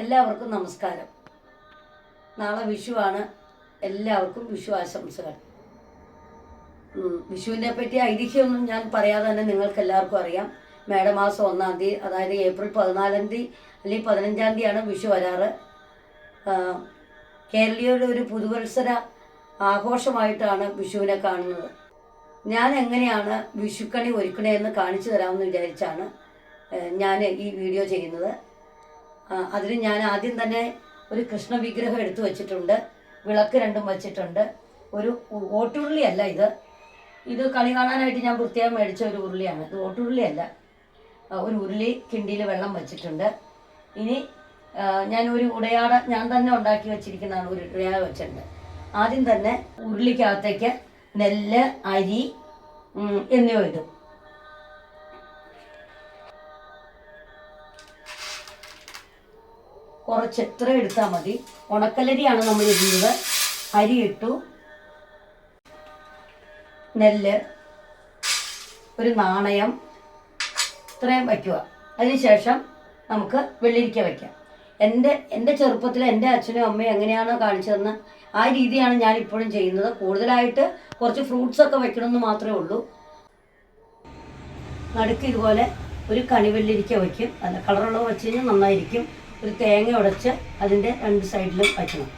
എല്ലാവർക്കും നമസ്കാരം. നാളെ വിഷുവാണ്. എല്ലാവർക്കും വിഷു ആശംസകൾ വിഷുവിനെ പറ്റി ഐതിഹ്യമൊന്നും ഞാൻ പറയാതെ തന്നെ നിങ്ങൾക്ക് എല്ലാവർക്കും അറിയാം മേടമാസം ഒന്നാം തീയതി അതായത് ഏപ്രിൽ പതിനാലാം തീയതി അല്ലെങ്കിൽ പതിനഞ്ചാം തീയതിയാണ് വിഷു വരാറ്. കേരളീയരുടെ ഒരു പുതുവത്സര ആഘോഷമായിട്ടാണ് വിഷുവിനെ കാണുന്നത്. ഞാൻ എങ്ങനെയാണ് വിഷുക്കണി ഒരുക്കണേ എന്ന് കാണിച്ചു തരാമെന്ന് വിചാരിച്ചാണ് ഞാൻ ഈ വീഡിയോ ചെയ്യുന്നത്. അതിന് ഞാൻ ആദ്യം തന്നെ ഒരു കൃഷ്ണ വിഗ്രഹം എടുത്തു വച്ചിട്ടുണ്ട്. വിളക്ക് രണ്ടും വച്ചിട്ടുണ്ട്. ഒരു ഓട്ടുരുളിയല്ല ഇത്. ഇത് കളി കാണാനായിട്ട് ഞാൻ പ്രത്യേകം മേടിച്ച ഒരു ഉരുളിയാണ്. ഇത് ഓട്ടുരുളിയല്ല. ഒരു ഉരുളി കിണ്ടിയിൽ വെള്ളം വച്ചിട്ടുണ്ട്. ഇനി ഞാൻ ഒരു ഉടയാട ഞാൻ തന്നെ ഉണ്ടാക്കി വെച്ചിരിക്കുന്നതാണ് ഒരു ഉടയാട വെച്ചിട്ടുണ്ട്. ആദ്യം തന്നെ ഉരുളിക്കകത്തേക്ക് നെല്ല് അരി എന്നിവ ഇടും. കുറച്ച് എത്ര എടുത്താൽ മതി? ഉണക്കലരിയാണ് നമ്മൾ ഇടുന്നത്. അരി ഇട്ടു. നെല്ല്. ഒരു നാണയം. ഇത്രയും വയ്ക്കുക. അതിനുശേഷം നമുക്ക് വെള്ളിരിക്ക വയ്ക്കാം. എന്റെ എന്റെ ചെറുപ്പത്തിൽ എന്റെ അച്ഛനും അമ്മയും എങ്ങനെയാണോ കാണിച്ചതെന്ന് ആ രീതിയാണ് ഞാൻ ഇപ്പോഴും ചെയ്യുന്നത്. കൂടുതലായിട്ട് കുറച്ച് ഫ്രൂട്ട്സ് ഒക്കെ വെക്കണമെന്ന് മാത്രമേ ഉള്ളൂ. നടുക്ക് ഇതുപോലെ ഒരു കണിവെള്ളിരിക്ക വയ്ക്കും. അല്ല കളറുള്ളത് വെച്ച് കഴിഞ്ഞാൽ നന്നായിരിക്കും. ഒരു തേങ്ങ ഉടച്ച് അതിന്റെ രണ്ട് സൈഡിലും വയ്ക്കണം.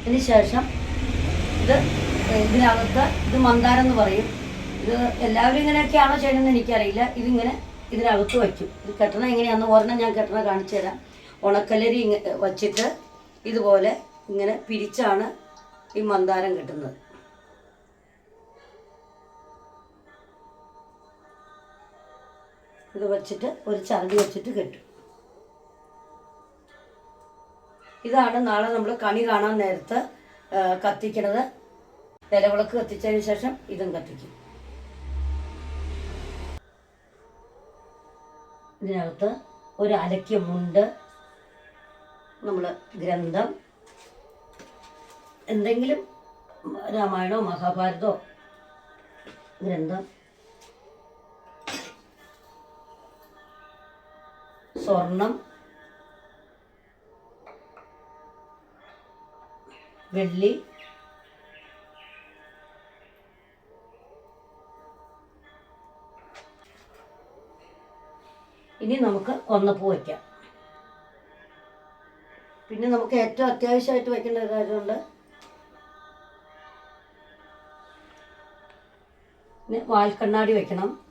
അതിന് ശേഷം ഇത് ഇതിനകത്ത് ഇത് മന്ദാരം എന്ന് പറയും. ഇത് എല്ലാവരും ഇങ്ങനെയൊക്കെയാണോ ചെയ്യണമെന്ന് എനിക്കറിയില്ല. ഇതിങ്ങനെ ഇതിനകത്ത് വയ്ക്കും. ഇത് കെട്ടണം എങ്ങനെയാണെന്ന് ഒരെണ്ണം ഞാൻ കെട്ടണം കാണിച്ചു തരാം. ഉണക്കലരി വച്ചിട്ട് ഇതുപോലെ ഇങ്ങനെ പിരിച്ചാണ് ഈ മന്ദാരം കിട്ടുന്നത്. ഇത് വെച്ചിട്ട് ഒരു ചരടി വെച്ചിട്ട് കെട്ടും. ഇതാണ് നാളെ നമ്മൾ കണി കാണാൻ നേരത്ത് കത്തിക്കണത്. നിലവിളക്ക് കത്തിച്ചതിന് ശേഷം ഇതും കത്തിക്കും. ഇതിനകത്ത് ഒരു അലക്കിയ മുണ്ട് നമ്മൾ ഗ്രന്ഥം എന്തെങ്കിലും രാമായണോ മഹാഭാരതമോ ഗ്രന്ഥം സ്വർണം. വെള്ളി. ഇനി നമുക്ക് കൊന്നപ്പൂ വയ്ക്കാം. പിന്നെ നമുക്ക് ഏറ്റവും അത്യാവശ്യമായിട്ട് വയ്ക്കേണ്ട ഒരു കാര്യമുണ്ട്. വാൽക്കണ്ണാടി വെക്കണം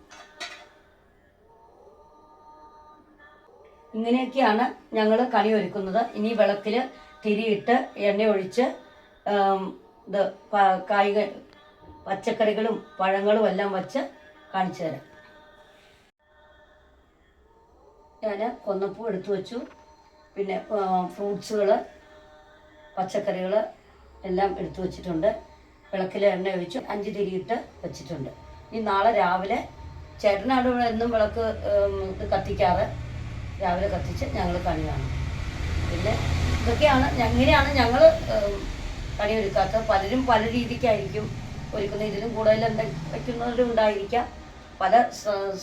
ഇങ്ങനെയൊക്കെയാണ് ഞങ്ങൾ കണി ഒരുക്കുന്നത്. ഇനി വിളക്കിൽ തിരിയിട്ട് എണ്ണ ഒഴിച്ച് ഇത് കായിക പച്ചക്കറികളും പഴങ്ങളും എല്ലാം വച്ച് കാണിച്ചു തരാം. ഞാൻ കൊന്നപ്പൂ എടുത്തു വച്ചു. പിന്നെ ഫ്രൂട്ട്സുകൾ പച്ചക്കറികൾ എല്ലാം എടുത്തു വച്ചിട്ടുണ്ട്. വിളക്കിൽ എണ്ണ ഒഴിച്ചു അഞ്ച് തിരിയിട്ട് വെച്ചിട്ടുണ്ട്. ഇനി നാളെ രാവിലെ ചേട്ടനാണ് ഇവിടെ എന്നും വിളക്ക് ഇത് കത്തിക്കാറ്. രാവിലെ കത്തിച്ച് ഞങ്ങൾ കണി കാണും. പിന്നെ ഇതൊക്കെയാണ് ഇങ്ങനെയാണ് ഞങ്ങൾ കണി ഒരുക്കാത്തത് പലരും പല രീതിക്കായിരിക്കും ഒരുക്കുന്നത്. ഇതിലും കൂടുതൽ എന്താ വയ്ക്കുന്നവരും ഉണ്ടായിരിക്കാം. പല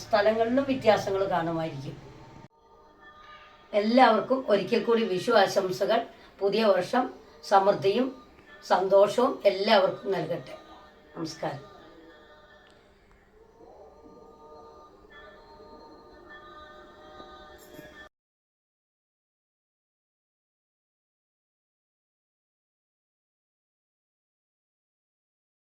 സ്ഥലങ്ങളിലും വ്യത്യാസങ്ങൾ കാണുമായിരിക്കും. എല്ലാവർക്കും ഒരിക്കൽ കൂടി വിഷു ആശംസകൾ പുതിയ വർഷം സമൃദ്ധിയും സന്തോഷവും എല്ലാവർക്കും നൽകട്ടെ. നമസ്കാരം.